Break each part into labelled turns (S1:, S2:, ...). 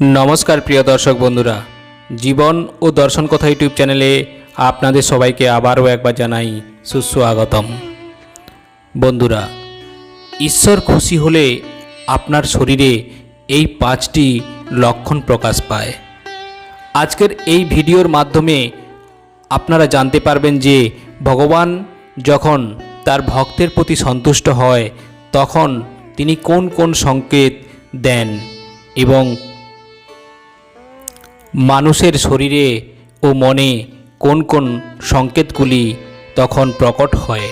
S1: নমস্কার প্রিয় দর্শক বন্ধুরা। জীবন ও দর্শন কথা ইউটিউব চ্যানেলে আপনাদের সবাইকে আবারও একবার জানাই সুস্বাগতম। বন্ধুরা, ঈশ্বর খুশি হলে আপনার শরীরে এই পাঁচটি লক্ষণ প্রকাশ পায়। আজকের এই ভিডিওর মাধ্যমে আপনারা জানতে পারবেন যে ভগবান যখন তার ভক্তের প্রতি সন্তুষ্ট হয়, তখন তিনি কোন কোন সংকেত দেন এবং মানুষের শরীরে ও মনে কোন কোন সংকেতগুলি তখন প্রকট হয়।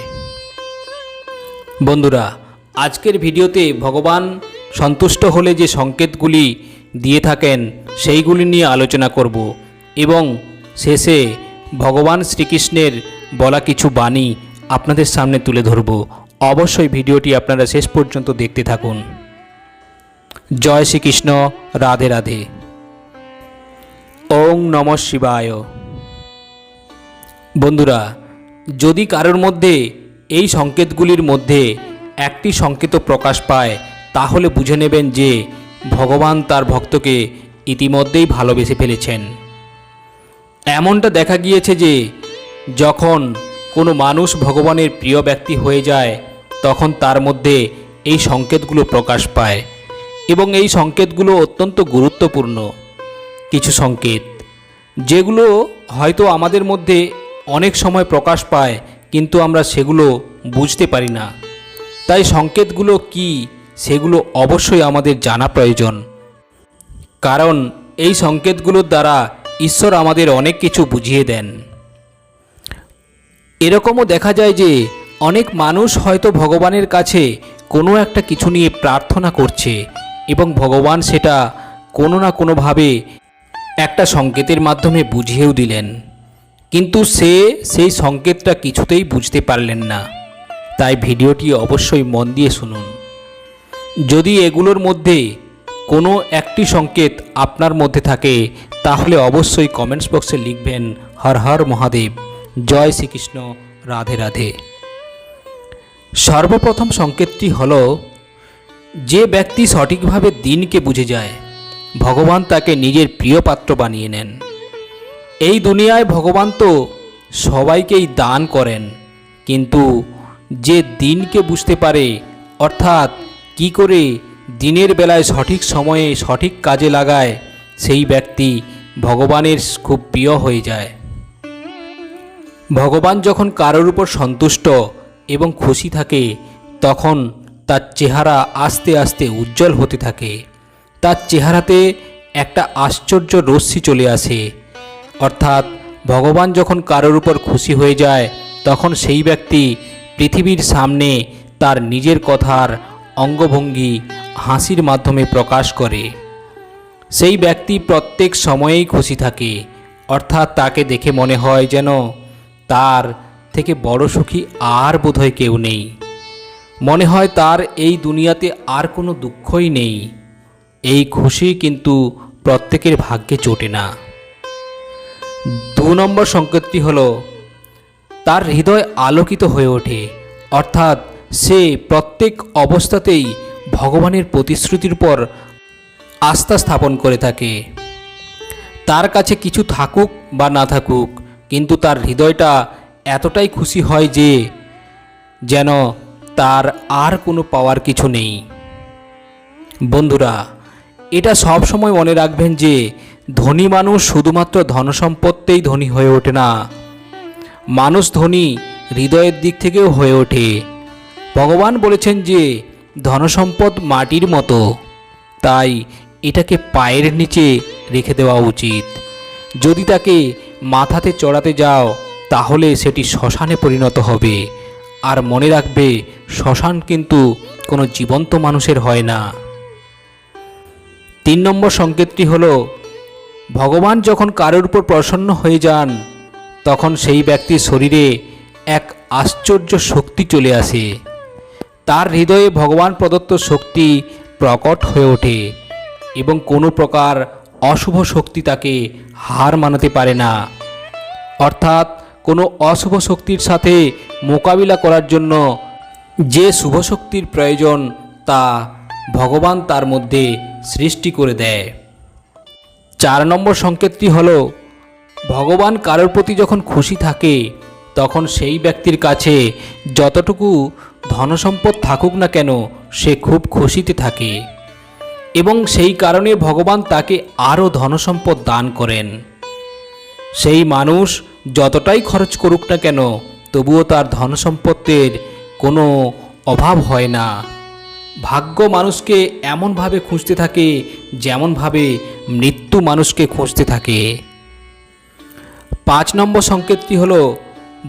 S1: বন্ধুরা, আজকের ভিডিওতে ভগবান সন্তুষ্ট হলে যে সংকেতগুলি দিয়ে থাকেন, সেইগুলি নিয়ে আলোচনা করব এবং শেষে ভগবান শ্রীকৃষ্ণের বলা কিছু বাণী আপনাদের সামনে তুলে ধরব। অবশ্যই ভিডিওটি আপনারা শেষ পর্যন্ত দেখতে থাকুন। জয় শ্রীকৃষ্ণ, রাধে রাধে। ওং নম শিবায়। বন্ধুরা, যদি কারোর মধ্যে এই সংকেতগুলির মধ্যে একটি সংকেত প্রকাশ পায়, তাহলে বুঝে নেবেন যে ভগবান তার ভক্তকে ইতিমধ্যেই ভালোবেসে ফেলেছেন। এমনটা দেখা গিয়েছে যে যখন কোনো মানুষ ভগবানের প্রিয় ব্যক্তি হয়ে যায়, তখন তার মধ্যে এই সংকেতগুলো প্রকাশ পায় এবং এই সংকেতগুলো অত্যন্ত গুরুত্বপূর্ণ। কিছু সংকেত, যেগুলো হয়তো আমাদের মধ্যে অনেক সময় প্রকাশ পায়, কিন্তু আমরা সেগুলো বুঝতে পারি না। তাই সংকেতগুলো কি, সেগুলো অবশ্যই আমাদের জানা প্রয়োজন। কারণ এই সংকেতগুলোর দ্বারা ঈশ্বর আমাদের অনেক কিছু বুঝিয়ে দেন। এরকমও দেখা যায় যে, অনেক মানুষ হয়তো ভগবানের কাছে কোনো একটা কিছু নিয়ে প্রার্থনা করছে এবং ভগবান সেটা কোনো না কোনোভাবে একটা সংকেতের মাধ্যমে বুঝিয়েও দিলেন। কিন্তু সে সেই সংকেতটা কিছুতেই বুঝতে পারলেন না। তাই ভিডিওটি অবশ্যই মন দিয়ে শুনুন। যদি এগুলোর মধ্যে কোনো একটি সংকেত আপনার মধ্যে থাকে, তাহলে অবশ্যই কমেন্টস বক্সে লিখবেন, হর হর মহাদেব, জয় শ্রীকৃষ্ণ, রাধে রাধে। সর্বপ্রথম সংকেতটি হল, যে ব্যক্তি সঠিকভাবে দিনকে বুঝে যায় ভগবান তাকে নিজের প্রিয় পাত্র বানিয়ে নেন। এই দুনিয়ায় ভগবান তো সবাইকেই দান করেন, কিন্তু যে দিনকে বুঝতে পারে, অর্থাৎ কি করে দিনের বেলায় সঠিক সময়ে সঠিক কাজে লাগায়, সেই ব্যক্তি ভগবানের খুব প্রিয় হয়ে যায়। ভগবান যখন কারোর উপর সন্তুষ্ট এবং খুশি থাকে, তখন তার চেহারা আস্তে আস্তে উজ্জ্বল হতে থাকে। তার চেহারাতে একটা আশ্চর্য রশ্মি চলে আসে। অর্থাৎ ভগবান যখন কারোর উপর খুশি হয়ে যায়, তখন সেই ব্যক্তি পৃথিবীর সামনে তার নিজের কথার অঙ্গভঙ্গি হাসির মাধ্যমে প্রকাশ করে। সেই ব্যক্তি প্রত্যেক সময়েই খুশি থাকে, অর্থাৎ তাকে দেখে মনে হয় যেন তার থেকে বড় সুখী আর বোধহয় কেউ নেই। মনে হয় তার এই দুনিয়াতে আর কোনো দুঃখই নেই। এই খুশি কিন্তু প্রত্যেকের ভাগ্যে চটে না। দু নম্বর সংকেতটি হলো, তার হৃদয় আলোকিত হয়ে ওঠে, অর্থাৎ সে প্রত্যেক অবস্থাতেই ভগবানের প্রতিশ্রুতির পর আস্থা স্থাপন করে থাকে। তার কাছে কিছু থাকুক বা না থাকুক, কিন্তু তার হৃদয়টা এতটাই খুশি হয় যে, যেন তার আর কোনো পাওয়ার কিছু নেই। বন্ধুরা এটা সব সময় মনে রাখবেন যে, ধনী মানুষ শুধুমাত্র ধনসম্পত্তেই ধনী হয়ে ওঠে না। মানুষ ধনী হৃদয়ের দিক থেকেও হয়ে ওঠে। ভগবান বলেছেন যে, ধনসম্পদ মাটির মতো। তাই এটাকে পায়ের নিচে রেখে দেওয়া উচিত। যদি তাকে মাথাতে চড়াতে যাও, তাহলে সেটি শ্মশানে পরিণত হবে। আর মনে রাখবে, শ্মশান কিন্তু কোনো জীবন্ত মানুষের হয় না। তিন নম্বর সংকেতটি হল, ভগবান যখন কারোর উপর প্রসন্ন হয়ে যান, তখন সেই ব্যক্তির শরীরে এক আশ্চর্য শক্তি চলে আসে। তার হৃদয়ে ভগবান প্রদত্ত শক্তি প্রকট হয়ে ওঠে এবং কোনো প্রকার অশুভ শক্তি তাকে হার মানাতে পারে না। অর্থাৎ কোনো অশুভ শক্তির সাথে মোকাবিলা করার জন্য যে শুভ শক্তির প্রয়োজন তা ভগবান তার মধ্যে সৃষ্টি করে দেয়। চার নম্বর সংকেতটি হল, ভগবান কারোর প্রতি যখন খুশি থাকে, তখন সেই ব্যক্তির কাছে যতটুকু ধনসম্পদ থাকুক না কেন, সে খুব খুশিতে থাকে। এবং সেই কারণে ভগবান তাকে আরও ধনসম্পদ দান করেন। সেই মানুষ যতটাই খরচ করুক না কেন, তবুও তার ধনসম্পত্তির কোনো অভাব হয় না। ভাগ্য মানুষকে এমনভাবে খুঁজতে থাকে যেমনভাবে মৃত্যু মানুষকে খুঁজতে থাকে। পাঁচ নম্বর সংকেতটি হল,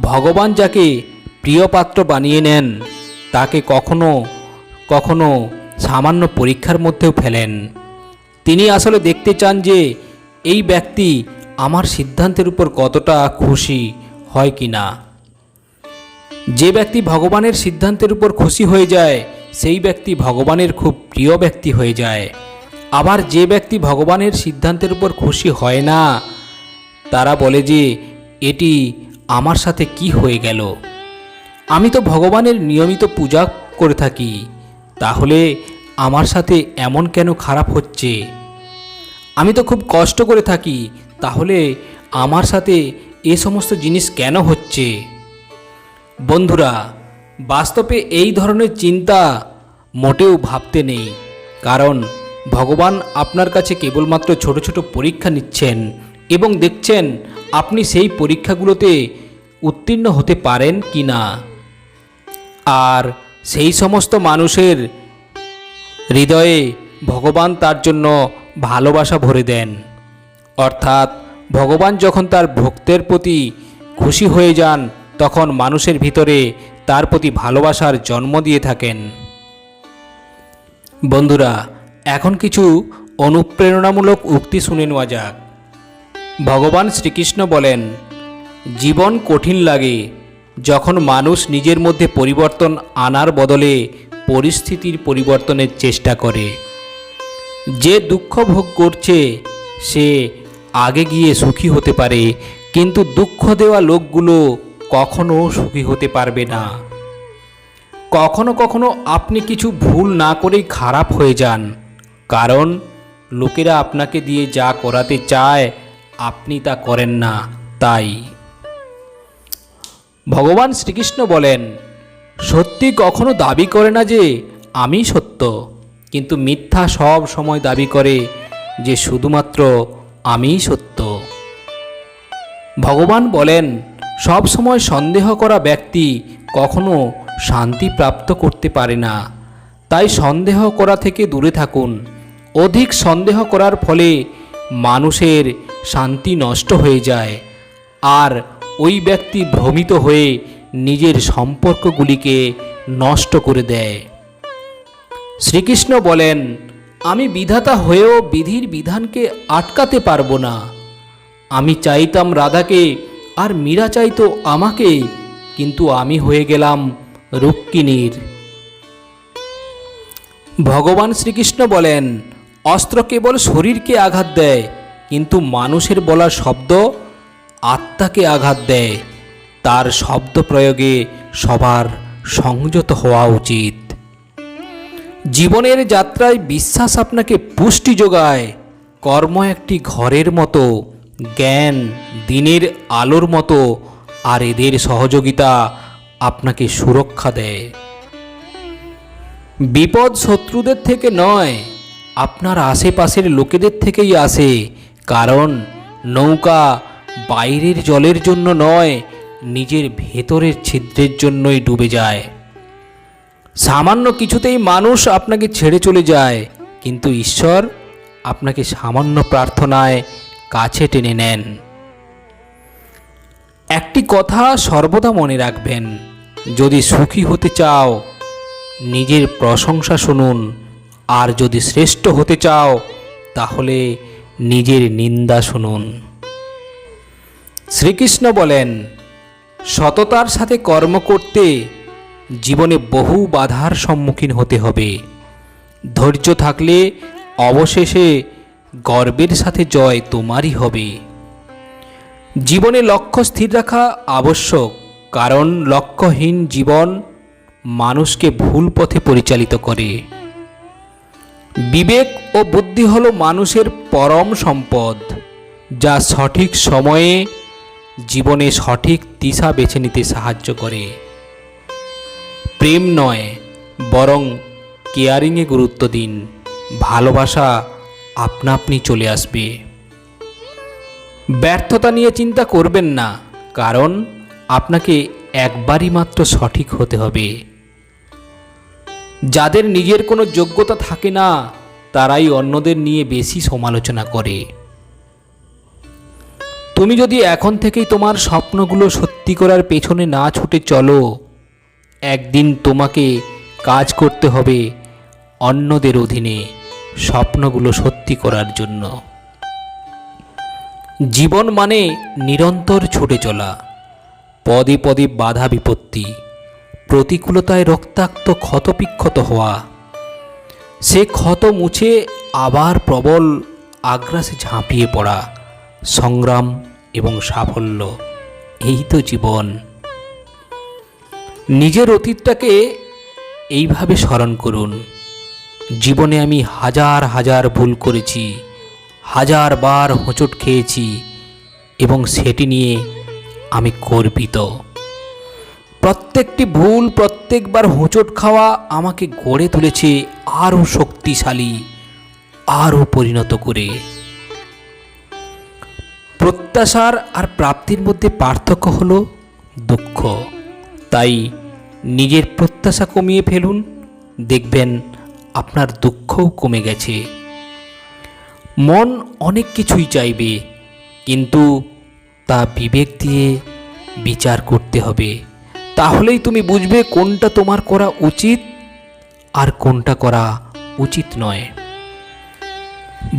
S1: ভগবান যাকে প্রিয় পাত্র বানিয়ে নেন, তাকে কখনো কখনো সামান্য পরীক্ষার মধ্যেও ফেলেন। তিনি আসলে দেখতে চান যে, এই ব্যক্তি আমার সিদ্ধান্তের উপর কতটা খুশি হয় কি না যে ব্যক্তি ভগবানের সিদ্ধান্তের উপর খুশি হয়ে যায় সেই ব্যক্তি ভগবানের খুব প্রিয় ব্যক্তি হয়ে যায়। আবার যে ব্যক্তি ভগবানের সিদ্ধান্তের উপর খুশি হয় না, তারা বলে যে, এটি আমার সাথে কি হয়ে গেল? আমি তো ভগবানের নিয়মিত পূজা করে থাকি, তাহলে আমার সাথে এমন কেন খারাপ হচ্ছে? আমি তো খুব কষ্ট করে থাকি, তাহলে আমার সাথে এ সমস্ত জিনিস কেন হচ্ছে? বন্ধুরা বাস্তবে এই ধরনের চিন্তা মোটেও ভাবতে নেই। কারণ ভগবান আপনার কাছে কেবলমাত্র ছোট ছোট পরীক্ষা নিচ্ছেন এবং দেখছেন আপনি সেই পরীক্ষাগুলোতে উত্তীর্ণ হতে পারেন কি না। আর সেই সমস্ত মানুষের হৃদয়ে ভগবান তার জন্য ভালোবাসা ভরে দেন। অর্থাৎ ভগবান যখন তার ভক্তের প্রতি খুশি হয়ে যান, তখন মানুষের ভিতরে তার প্রতি ভালোবাসার জন্ম দিয়ে থাকেন। বন্ধুরা, এখন কিছু অনুপ্রেরণামূলক উক্তি শুনে নেওয়া যাক। ভগবান শ্রীকৃষ্ণ বলেন, জীবন কঠিন লাগে যখন মানুষ নিজের মধ্যে পরিবর্তন আনার বদলে পরিস্থিতির পরিবর্তনের চেষ্টা করে। যে দুঃখ ভোগ করছে, সে আগে গিয়ে সুখী হতে পারে, কিন্তু দুঃখ দেওয়া লোকগুলো কখনো সুখী হতে পারবে না। কখনো কখনো আপনি কিছু ভুল না করেই খারাপ হয়ে যান। কারণ লোকেরা আপনাকে দিয়ে যা করাতে চায়, আপনি তা করেন না, তাই। ভগবান শ্রীকৃষ্ণ বলেন, সত্যি কখনো দাবি করে না যে আমি সত্য, কিন্তু মিথ্যা সব সময় দাবি করে যে শুধুমাত্র আমিই সত্য। ভগবান বলেন সব সময় সন্দেহ করা ব্যক্তি কখনো শান্তি প্রাপ্ত করতে পারে না। তাই সন্দেহ করা থেকে দূরে থাকুন। অধিক সন্দেহ করার ফলে মানুষের শান্তি নষ্ট হয়ে যায়। আর ওই ব্যক্তি ভ্রমিত হয়ে নিজের সম্পর্কগুলিকে নষ্ট করে দেয়। শ্রীকৃষ্ণ বলেন, আমি বিধাতা হয়েও বিধির বিধানকে আটকাতে পারব না। আমি চাইতাম রাধাকে আর মীরা চাইতো আমাকে, কিন্তু আমি হয়ে গেলাম রুক্মিণীর। ভগবান শ্রীকৃষ্ণ বলেন, অস্ত্র কেবল শরীরকে আঘাত দেয়, কিন্তু মানুষের বলা শব্দ আত্মাকে আঘাত দেয়। তার শব্দ প্রয়োগে সবার সংযত হওয়া উচিত। জীবনের যাত্রায় বিশ্বাস আপনাকে পুষ্টি যোগায়, কর্ম একটি ঘরের মতো। জ্ঞান দিনের আলোর মতো আর এদের সহযোগিতা আপনাকে সুরক্ষা দেয়। বিপদ শত্রুদের থেকে নয়, আপনার আশেপাশের লোকেদের থেকেই আসে, কারণ নৌকা বাইরের জলের জন্য নয়, নিজের ভেতরের ছিদ্রের জন্যই ডুবে যায়। সামান্য কিছুতেই মানুষ আপনাকে ছেড়ে চলে যায়, কিন্তু ঈশ্বর আপনাকে সামান্য প্রার্থনায় কাছে টেনে নেন। একটি কথা সর্বদা মনে রাখবেন, যদি সুখী হতে চাও, নিজের প্রশংসা শুনুন, আর যদি শ্রেষ্ঠ হতে চাও, তাহলে নিজের নিন্দা শুনুন। শ্রীকৃষ্ণ বলেন, সততার সাথে কর্ম করতে জীবনে বহু বাধার সম্মুখীন হতে হবে। ধৈর্য থাকলে অবশেষে গর্বের সাথে জয় তোমারই হবে। জীবনে লক্ষ্য স্থির রাখা আবশ্যক, কারণ লক্ষ্যহীন জীবন মানুষকে ভুল পথে পরিচালিত করে। বিবেক ও বুদ্ধি হল মানুষের পরম সম্পদ, যা সঠিক সময়ে জীবনে সঠিক দিশা বেছে নিতে সাহায্য করে। প্রেম নয়, বরং কেয়ারিংয়ে গুরুত্ব দিন, ভালোবাসা আপনা আপনি চলে আসবে। ব্যর্থতা নিয়ে চিন্তা করবেন না, কারণ আপনাকে একবারই মাত্র সঠিক হতে হবে। যাদের নিজের কোনো যোগ্যতা থাকে না, তারাই অন্যদের নিয়ে বেশি সমালোচনা করে। তুমি যদি এখন থেকেই তোমার স্বপ্নগুলো সত্যি করার পেছনে না ছুটে চলো, একদিন তোমাকে কাজ করতে হবে অন্যদের অধীনে। স্বপ্নগুলো সত্যি করার জন্য। জীবন মানে নিরন্তর ছুটে চলা, পদে পদে বাধা বিপত্তি, প্রতিকূলতায় রক্তাক্ত ক্ষতবিক্ষত হওয়া। সে ক্ষত মুছে আবার প্রবল আগ্রাসে ঝাঁপিয়ে পড়া, সংগ্রাম এবং সাফল্য, এই তো জীবন। নিজের অতীতটাকে এইভাবে স্মরণ করুন। জীবনে আমি হাজার হাজার ভুল করেছি, হাজার বার হোঁচট খেয়েছি এবং সেটি নিয়ে আমি গর্বিত। প্রত্যেকটি ভুল প্রত্যেকবার হোঁচট খাওয়া আমাকে গড়ে তুলেছে আরও শক্তিশালী, আরও পরিণত করে। প্রত্যাশার আর প্রাপ্তির মধ্যে পার্থক্য হল দুঃখ। তাই নিজের প্রত্যাশা কমিয়ে ফেলুন, দেখবেন আপনার দুঃখও কমে গেছে। মন অনেক কিছুই চাইবে, কিন্তু তা বিবেক দিয়ে বিচার করতে হবে। তাহলেই তুমি বুঝবে কোনটা তোমার করা উচিত আর কোনটা করা উচিত নয়।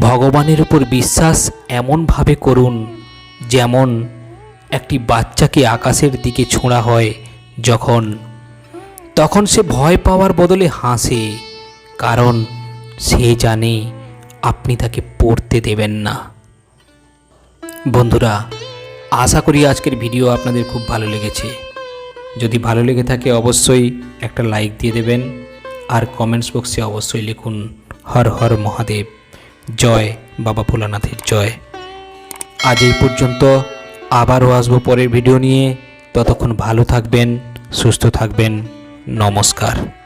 S1: ভগবানের উপর বিশ্বাস এমনভাবে করুন, যেমন একটি বাচ্চাকে আকাশের দিকে ছোঁড়া হয় যখন, তখন সে ভয় পাওয়ার বদলে হাসে। কারণ সে জানে আপনি তাকে পড়তে দেবেন না। বন্ধুরা, আশা করি আজকের ভিডিও আপনাদের খুব ভালো লেগেছে। যদি ভালো লেগে থাকে অবশ্যই একটা লাইক দিয়ে দেবেন আর কমেন্টস বক্সে অবশ্যই লিখুন, হর হর মহাদেব, জয় বাবা ভোলানাথের জয়। আজ এই পর্যন্ত আবারও আসব পরের ভিডিও নিয়ে। ততক্ষণ ভালো থাকবেন, সুস্থ থাকবেন। নমস্কার।